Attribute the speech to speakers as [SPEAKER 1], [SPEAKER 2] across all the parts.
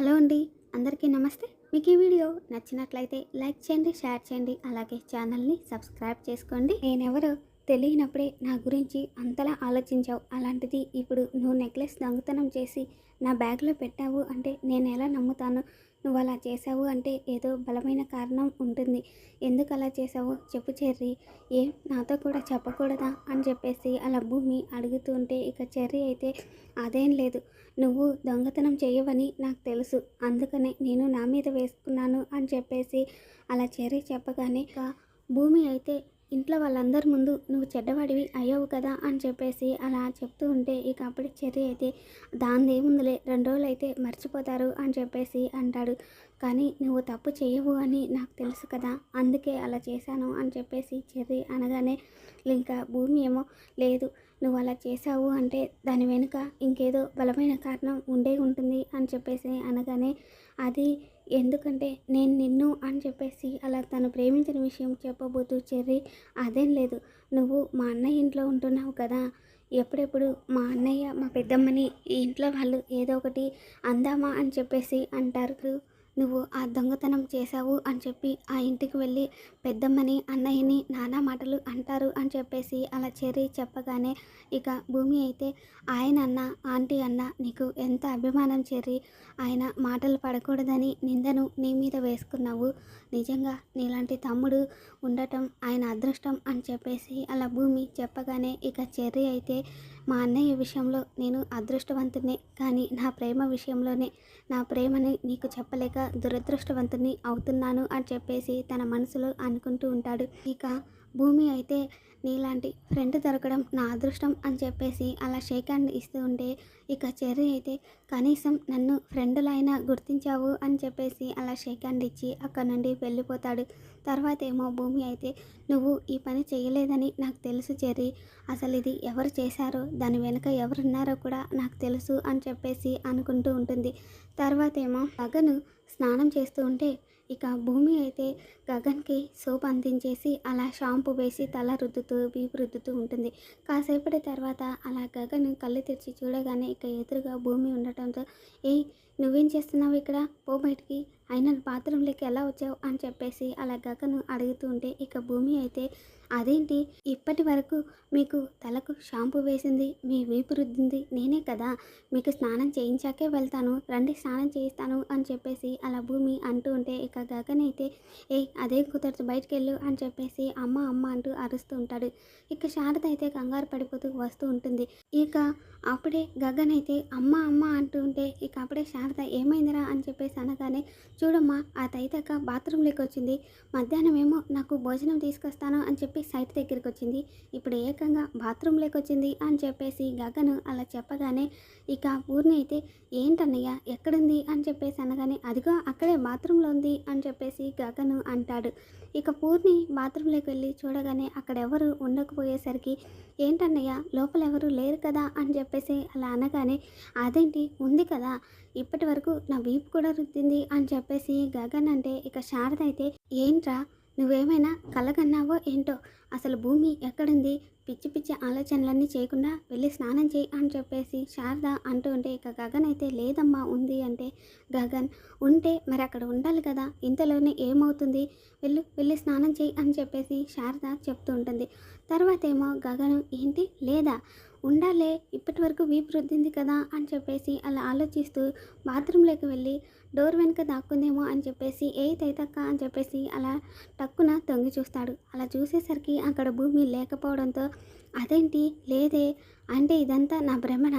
[SPEAKER 1] Hello అండి అందరికీ నమస్తే. మీకు ఈ వీడియో నచ్చినట్లయితే లైక్ చేయండి షేర్ చేయండి అలాగే ఛానల్ని సబ్స్క్రైబ్ చేసుకోండి. నేనెవరో తెలియనప్పుడే నా గురించి అంతలా ఆలోచించావు. అలాంటిది ఇప్పుడు నువ్వు నెక్లెస్ దొంగతనం చేసి నా బ్యాగ్లో పెట్టావు అంటే నేను ఎలా నమ్ముతాను? నువ్వు అలా చేసావు అంటే ఏదో బలమైన కారణం ఉంటుంది. ఎందుకు అలా చేసావు చెప్పు చెర్రీ. ఏం నాతో కూడా చెప్పకూడదా? అని చెప్పేసి అలా భూమి అడుగుతుంటే ఇక చెర్రీ అయితే అదేం లేదు. నువ్వు దొంగతనం చేయవని నాకు తెలుసు. అందుకనే నేను నా మీద వేసుకున్నాను అని చెప్పేసి అలా చెర్రీ చెప్పగానే భూమి అయితే ఇంట్లో వాళ్ళందరి ముందు నువ్వు చెడ్డవాడివి అయ్యావు కదా అని చెప్పేసి అలా చెప్తూ ఉంటే ఇక అప్పుడు చర్య అయితే దాని ఏముందిలే రెండు రోజులు అయితే మర్చిపోతారు అని చెప్పేసి అంటాడు. కానీ నువ్వు తప్పు చేయవు అని నాకు తెలుసు కదా అందుకే అలా చేశాను అని చెప్పేసి చెర్రి అనగానే ఇంకా భూమి ఏమో లేదు నువ్వు అలా చేసావు అంటే దాని వెనుక ఇంకేదో బలమైన కారణం ఉండే ఉంటుంది అని చెప్పేసి అనగానే అది ఎందుకంటే నేను నిన్ను అని చెప్పేసి అలా తను ప్రేమించిన విషయం చెప్పబోతూ చెర్రి అదేం లేదు. నువ్వు మా అన్నయ్య ఇంట్లో ఉంటున్నావు కదా. ఎప్పుడెప్పుడు మా అన్నయ్య మా పెద్దమ్మని ఇంట్లో వాళ్ళు ఏదో ఒకటి అందామా అని చెప్పేసి అంటారు నువ్వు ఆ దొంగతనం చేశావు అని చెప్పి ఆ ఇంటికి వెళ్ళి పెద్దమ్మని అన్నయ్యని నానా మాటలు అంటారు అని చెప్పేసి అలా చెరి చెప్పగానే ఇక భూమి అయితే ఆయన అన్న ఆంటీ అన్న నీకు ఎంత అభిమానం చెర్రి ఆయన మాటలు పడకూడదని నిందను నీ మీద వేసుకున్నావు. నిజంగా నీలాంటి తమ్ముడు ఉండటం ఆయన అదృష్టం అని చెప్పేసి అలా భూమి చెప్పగానే ఇక చెర్రీ అయితే మా అన్నయ్య విషయంలో నేను అదృష్టవంతునే కానీ నా ప్రేమ విషయంలోనే నా ప్రేమని నీకు చెప్పలేక దురదృష్టవంతుని అవుతున్నాను అని చెప్పేసి తన మనసులో అనుకుంటూ ఉంటాడు. ఇక భూమి అయితే నీలాంటి ఫ్రెండ్ దొరకడం నా అదృష్టం అని చెప్పేసి అలా షేక్ హ్యాండ్ ఇస్తూ ఉంటే ఇక చెర్రీ అయితే కనీసం నన్ను ఫ్రెండ్లైనా గుర్తించావు అని చెప్పేసి అలా షేక్ హ్యాండ్ ఇచ్చి అక్కడ నుండి వెళ్ళిపోతాడు. తర్వాత ఏమో భూమి అయితే నువ్వు ఈ పని చేయలేదని నాకు తెలుసు చెర్రీ. అసలు ఇది ఎవరు చేశారో? దాని వెనుక ఎవరున్నారో కూడా నాకు తెలుసు అని చెప్పేసి అనుకుంటూ ఉంటుంది. తర్వాత ఏమో పగను స్నానం చేస్తూ ఉంటే ఇక భూమి అయితే గగన్కి సోప్ అందించేసి అలా షాంపూ వేసి తల రుద్దుతూ వీపు రుద్దుతూ ఉంటుంది. కాసేపటి తర్వాత అలా గగన్ కళ్ళు తెరిచి చూడగానే ఇక ఎదురుగా భూమి ఉండటంతో ఏ నువ్వేం చేస్తున్నావు ఇక్కడ? పో బయటికి. అయినా బాత్రూంలోకి ఎలా వచ్చావు అని చెప్పేసి అలా గగను అడుగుతూ ఉంటే ఇక భూమి అయితే అదేంటి? ఇప్పటి వరకు మీకు తలకు షాంపూ వేసింది మీ వీపు రుద్దింది నేనే కదా? మీకు స్నానం చేయించాకే వెళ్తాను రండి స్నానం చేయిస్తాను అని చెప్పేసి అలా భూమి అంటూ ఉంటే ఇక గగన్ అయితే ఏ అదే కుదరదు బయటికి వెళ్ళు అని చెప్పేసి అమ్మ అమ్మ అంటూ అరుస్తూ ఉంటాడు. ఇక శారద అయితే కంగారు పడిపోతూ వస్తూ ఉంటుంది. ఇక అప్పుడే గగన్ అయితే అమ్మ అమ్మ అంటూ ఉంటే ఇక అప్పుడే శారద ఏమైందిరా? అని చెప్పేసి అనగానే చూడమ్మా ఆ తైతక్క బాత్రూంలోకి వచ్చింది మధ్యాహ్నం ఏమో నాకు భోజనం తీసుకొస్తాను అని చెప్పి సైట్ దగ్గరికి వచ్చింది ఇప్పుడు ఏకంగా బాత్రూంలోకి వచ్చింది అని చెప్పేసి గగను అలా చెప్పగానే ఇక పూర్ణి అయితే ఏంటన్నయ్య ఎక్కడుంది? అని చెప్పేసి అనగానే అదిగో అక్కడే బాత్రూంలో ఉంది అని చెప్పేసి గగను అంటాడు. ఇక పూర్ణి బాత్రూంలోకి వెళ్ళి చూడగానే అక్కడ ఎవరు ఉండకపోయేసరికి ఏంటన్నయ్య లోపల ఎవరు లేరు కదా? అని చెప్పేసి అలా అనగానే అదేంటి? ఉంది కదా. ఇప్పటి వరకు నా వీపు కూడా రుద్దింది అని చెప్పి చెప్పేసి గగన్ అంటే ఇక శారద అయితే ఏంట్రా నువ్వేమైనా కలగన్నావో ఏంటో? అసలు భూమి ఎక్కడుంది? పిచ్చి పిచ్చి ఆలోచనలన్నీ చేయకుండా వెళ్ళి స్నానం చేయి అని చెప్పేసి శారద అంటూ ఉంటే ఇక గగన్ అయితే లేదమ్మా ఉంది అంటే గగన్ ఉంటే మరి అక్కడ ఉండాలి కదా ఇంతలోనే ఏమవుతుంది? వెళ్ళు వెళ్ళి స్నానం చేయి అని చెప్పేసి శారద చెప్తూ ఉంటుంది. తర్వాత ఏమో గగన్ ఏంటి? లేదా? ఉండాలే ఇప్పటి వరకు వీపు రుద్దింది కదా అని చెప్పేసి అలా ఆలోచిస్తూ బాత్రూంలోకి వెళ్ళి డోర్ వెనుక దాక్కుందేమో అని చెప్పేసి ఏ తైతక్క అని చెప్పేసి అలా టక్కున తొంగి చూస్తాడు. అలా చూసేసరికి అక్కడ భూమి లేకపోవడంతో అదేంటి? లేదే. అంటే ఇదంతా నా భ్రమణ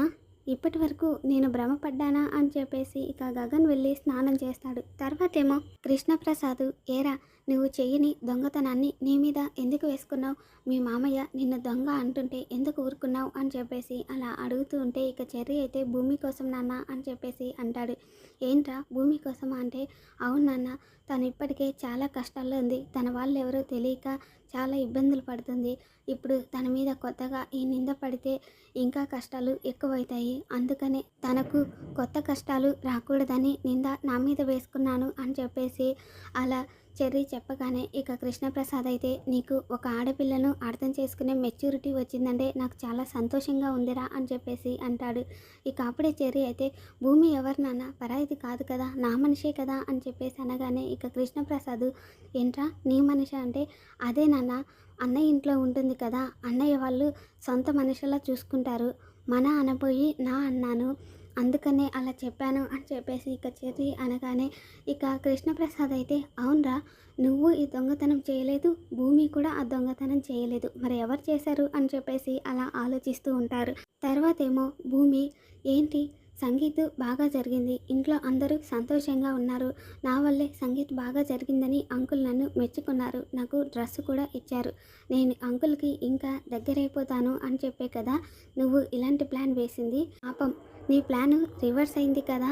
[SPEAKER 1] ఇప్పటి వరకు నేను భ్రమపడ్డానా అని చెప్పేసి ఇక గగన్ వెళ్ళి స్నానం చేస్తాడు. తర్వాత ఏమో కృష్ణప్రసాద్ ఏరా నువ్వు చెయ్యని దొంగతనాన్ని నీ మీద ఎందుకు వేసుకున్నావు? మీ మామయ్య నిన్ను దొంగ అంటుంటే ఎందుకు ఊరుకున్నావు? అని చెప్పేసి అలా అడుగుతూ ఉంటే ఇక చర్య అయితే భూమి కోసం నాన్న అని చెప్పేసి అంటాడు. ఏంట్రా? భూమి కోసం అంటే అవును నాన్న తను ఇప్పటికే చాలా కష్టాల్లో ఉంది. తన వాళ్ళు ఎవరో తెలియక చాలా ఇబ్బందులు పడుతుంది. ఇప్పుడు తన మీద కొత్తగా ఈ నింద పడితే ఇంకా కష్టాలు ఎక్కువవుతాయి అందుకనే తనకు కొత్త కష్టాలు రాకూడదని నింద నా మీద వేసుకున్నాను అని చెప్పేసి అలా చెర్రీ చెప్పగానే ఇక కృష్ణప్రసాద్ అయితే నీకు ఒక ఆడపిల్లను అర్థం చేసుకునే మెచ్యూరిటీ వచ్చిందంటే నాకు చాలా సంతోషంగా ఉందిరా అని చెప్పేసి అంటాడు. ఇక అప్పుడే చెర్రీ అయితే భూమి ఎవరు నాన్న? పరాయిది కాదు కదా నా మనిషే కదా అని చెప్పేసి అనగానే ఇక కృష్ణప్రసాద్ ఏంట్రా నీ మనిషి? అంటే అదే నాన్న అన్నయ్య ఇంట్లో ఉంటుంది కదా అన్నయ్య వాళ్ళు సొంత మనుషులా చూసుకుంటారు. మన అనబోయి నా అన్నాను. అందుకనే అలా చెప్పాను అని చెప్పేసి ఇక చేతి అనగానే ఇక కృష్ణప్రసాద్ అయితే అవునరా నువ్వు ఈ దొంగతనం చేయలేదు భూమి కూడా ఆ దొంగతనం చేయలేదు. మరి ఎవరు చేశారు? అని చెప్పేసి అలా ఆలోచిస్తూ ఉంటారు. తర్వాత ఏమో భూమి ఏంటి? సంగీత్ బాగా జరిగింది. ఇంట్లో అందరూ సంతోషంగా ఉన్నారు. నా వల్లే సంగీత్ బాగా జరిగిందని అంకుల్ నన్ను మెచ్చుకున్నారు. నాకు డ్రెస్ కూడా ఇచ్చారు. నేను అంకుల్కి ఇంకా దగ్గరైపోతాను అని చెప్పే కదా నువ్వు ఇలాంటి ప్లాన్ వేసింది? పాపం నీ ప్లాన్ రివర్స్ అయింది కదా.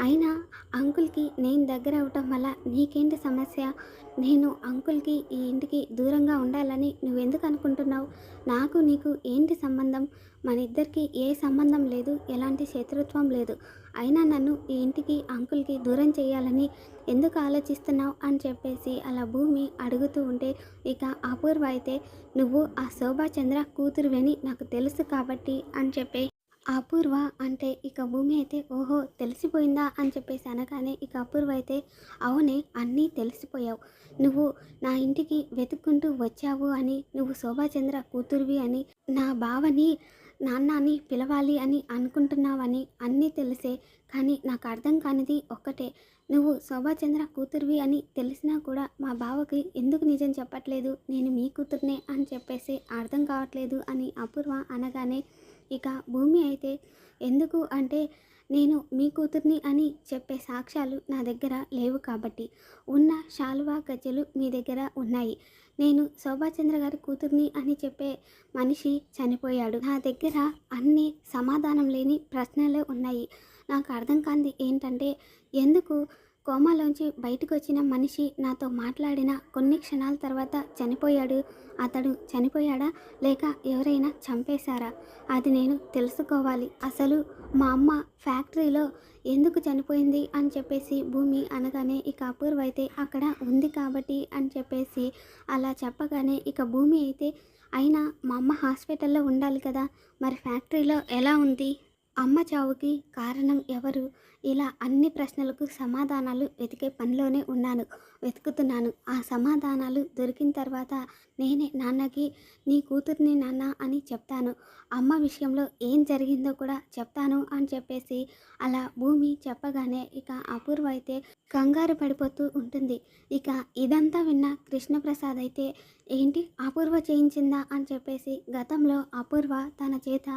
[SPEAKER 1] అయినా అంకుల్కి నేను దగ్గర అవటం వల్ల నీకేంటి సమస్య? నేను అంకుల్కి ఈ ఇంటికి దూరంగా ఉండాలని నువ్వెందుకు అనుకుంటున్నావు? నాకు నీకు ఏంటి సంబంధం? మన ఇద్దరికి ఏ సంబంధం లేదు ఎలాంటి శత్రుత్వం లేదు. అయినా నన్ను ఈ ఇంటికి అంకుల్కి దూరం చేయాలని ఎందుకు ఆలోచిస్తున్నావు? అని చెప్పేసి అలా భూమి అడుగుతూ ఉంటే ఇక అపూర్వ అయితే నువ్వు ఆ శోభాచంద్ర కూతురువని నాకు తెలుసు కాబట్టి అని చెప్పి అపూర్వ అంటే ఇక భూమి అయితే ఓహో తెలిసిపోయిందా అని చెప్పేసి అనగానే ఇక అపూర్వ అయితే అవునే అన్నీ తెలిసిపోయావు. నువ్వు నా ఇంటికి వెతుక్కుంటూ వచ్చావు అని నువ్వు శోభాచంద్ర కూతురువి అని నా బావని నాన్నని పిలవాలి అని అనుకుంటున్నావని అన్నీ తెలిసే కానీ నాకు అర్థం కానిది ఒక్కటే. నువ్వు శోభాచంద్ర కూతురువి అని తెలిసినా కూడా మా బావకి ఎందుకు నిజం చెప్పట్లేదు? నేను మీ కూతుర్నే అని చెప్పేసి అర్థం కావట్లేదు అని అపూర్వ అనగానే ఇక భూమి అయితే ఎందుకు అంటే నేను మీ కూతుర్ని అని చెప్పే సాక్ష్యాలు నా దగ్గర లేవు కాబట్టి. ఉన్న శాలువా గజ్జలు మీ దగ్గర ఉన్నాయి. నేను శోభాచంద్ర గారి కూతుర్ని అని చెప్పే మనిషి చనిపోయాడు. నా దగ్గర అన్ని సమాధానం లేని ప్రశ్నలే ఉన్నాయి. నాకు అర్థం కాంది ఏంటంటే ఎందుకు కోమాలోంచి బయటకు వచ్చిన మనిషి నాతో మాట్లాడిన కొన్ని క్షణాల తర్వాత చనిపోయాడు. అతడు చనిపోయాడా? లేక ఎవరైనా చంపేశారా? అది నేను తెలుసుకోవాలి. అసలు మా అమ్మ ఫ్యాక్టరీలో ఎందుకు చనిపోయింది అని చెప్పేసి భూమి అనగానే ఇక అపూర్వ అయితే అక్కడ ఉంది కాబట్టి అని చెప్పేసి అలా చెప్పగానే ఇక భూమి అయితే అయినా మా అమ్మ హాస్పిటల్లో ఉండాలి కదా. మరి ఫ్యాక్టరీలో ఎలా ఉంది? అమ్మ చావుకి కారణం ఎవరు? ఇలా అన్ని ప్రశ్నలకు సమాధానాలు వెతికే పనిలోనే ఉన్నాను వెతుకుతున్నాను. ఆ సమాధానాలు దొరికిన తర్వాత నేనే నాన్నకి నీ కూతుర్ని నాన్న అని చెప్తాను. అమ్మ విషయంలో ఏం జరిగిందో కూడా చెప్తాను అని చెప్పేసి అలా భూమి చెప్పగానే ఇక అపూర్వ అయితే కంగారు పడిపోతూ ఉంటుంది. ఇక ఇదంతా విన్న కృష్ణప్రసాద్ అయితే ఏంటి? అపూర్వ చేయించిందా? అని చెప్పేసి గతంలో అపూర్వ తన చేత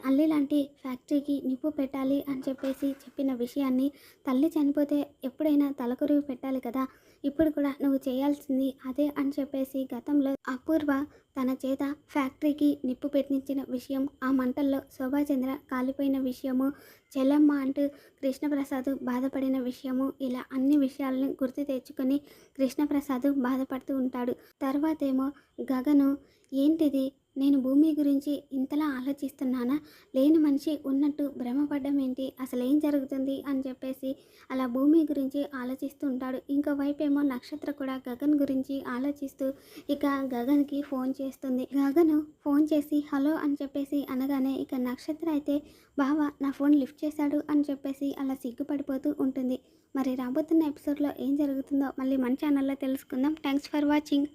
[SPEAKER 1] తల్లి లాంటి ఫ్యాక్టరీకి నిప్పు పెట్టాలి అని చెప్పేసి చెప్పిన విషయాన్ని తల్లి చనిపోతే ఎప్పుడైనా తలకొరివి పెట్టాలి కదా? ఇప్పుడు కూడా నువ్వు చేయాల్సింది అదే అని చెప్పేసి గతంలో అపూర్వ తన చేత ఫ్యాక్టరీకి నిప్పు పెట్టించిన విషయం ఆ మంటల్లో శోభాచంద్ర కాలిపోయిన విషయము చెల్లమ్మ అంటూ కృష్ణప్రసాద్ బాధపడిన విషయము ఇలా అన్ని విషయాలను గుర్తు తెచ్చుకొని కృష్ణప్రసాద్ బాధపడుతూ ఉంటాడు. తర్వాతేమో గగను ఏంటిది? నేను భూమి గురించి ఇంతలా ఆలోచిస్తున్నానా? లేని మనిషి ఉన్నట్టు భ్రమపడ్డం ఏంటి? అసలు ఏం జరుగుతుంది? అని చెప్పేసి అలా భూమి గురించి ఆలోచిస్తూ ఉంటాడు. ఇంకో వైపు ఏమో నక్షత్ర కూడా గగన్ గురించి ఆలోచిస్తూ ఇక గగన్కి ఫోన్ చేస్తుంది. గగను ఫోన్ చేసి హలో అని చెప్పేసి అనగానే ఇక నక్షత్ర అయితే బావా నా ఫోన్ లిఫ్ట్ చేశాడు అని చెప్పేసి అలా సిగ్గుపడిపోతూ ఉంటుంది. మరి రాబోతున్న ఎపిసోడ్లో ఏం జరుగుతుందో మళ్ళీ మన ఛానల్లో తెలుసుకుందాం. Thanks for watching.